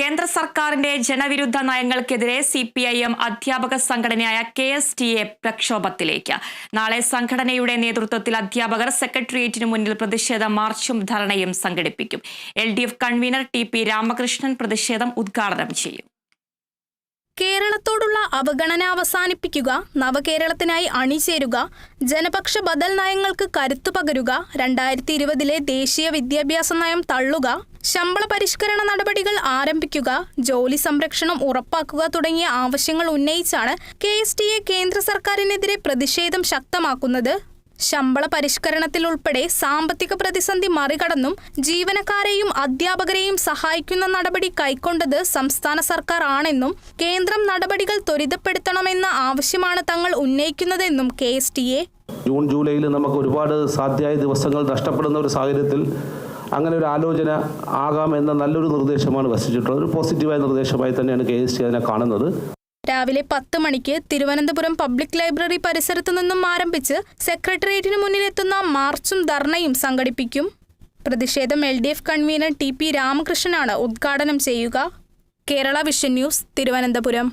കേന്ദ്ര സർക്കാരിന്റെ ജനവിരുദ്ധ നയങ്ങൾക്കെതിരെ സി പി ഐ എം അധ്യാപക സംഘടനയായ കെ എസ് ടി എ പ്രക്ഷോഭത്തിലേക്ക്. നാളെ സംഘടനയുടെ നേതൃത്വത്തിൽ അധ്യാപകർ സെക്രട്ടേറിയറ്റിന് മുന്നിൽ പ്രതിഷേധ മാർച്ചും ധർണയും സംഘടിപ്പിക്കും. L D F convener T P Ramakrishnan പ്രതിഷേധം ഉദ്ഘാടനം ചെയ്യും. കേരളത്തോടുള്ള അവഗണന അവസാനിപ്പിക്കുക നവകേരളത്തിനായി അണിചേരുക ജനപക്ഷ ബദൽ നയങ്ങൾക്ക് കരുത്തു പകരുക രണ്ടായിരത്തി ഇരുപതിലെ ദേശീയ വിദ്യാഭ്യാസ നയം തള്ളുക ശമ്പള പരിഷ്കരണ നടപടികൾ ആരംഭിക്കുക ജോലി സംരക്ഷണം ഉറപ്പാക്കുക തുടങ്ങിയ ആവശ്യങ്ങൾ ഉന്നയിച്ചാണ് കെ എസ് ടി എ കേന്ദ്ര സർക്കാരിനെതിരെ പ്രതിഷേധം ശക്തമാക്കുന്നത്. ശമ്പള പരിഷ്കരണത്തിൽ ഉൾപ്പെടെ സാമ്പത്തിക പ്രതിസന്ധി മറികടന്നും ജീവനക്കാരെയും അധ്യാപകരെയും സഹായിക്കുന്ന നടപടി കൈക്കൊണ്ടത് സംസ്ഥാന സർക്കാർ ആണെന്നും കേന്ദ്രം നടപടികൾ ത്വരിതപ്പെടുത്തണമെന്ന ആവശ്യമാണ് തങ്ങൾ ഉന്നയിക്കുന്നതെന്നും കെ ജൂൺ ജൂലൈയിൽ നമുക്ക് ഒരുപാട് സാധ്യമായ ദിവസങ്ങൾ നഷ്ടപ്പെടുന്ന ഒരു സാഹചര്യത്തിൽ അങ്ങനെ ഒരു ആലോചന ആകാം എന്ന നല്ലൊരു നിർദ്ദേശമാണ് വസിച്ചിട്ടുള്ളത്. ഒരു പോസിറ്റീവായ നിർദ്ദേശമായി തന്നെയാണ് കെ എസ് ടി അതിനെ കാണുന്നത്. രാവിലെ പത്ത് മണിക്ക് തിരുവനന്തപുരം പബ്ലിക് ലൈബ്രറി പരിസരത്തു നിന്നും ആരംഭിച്ച് സെക്രട്ടേറിയറ്റിന് മുന്നിലെത്തുന്ന മാർച്ചും ധർണയും സംഘടിപ്പിക്കും. പ്രതിഷേധം L D F convener T P രാമകൃഷ്ണനാണ് ഉദ്ഘാടനം ചെയ്യുക. Kerala vision news Thiruvananthapuram.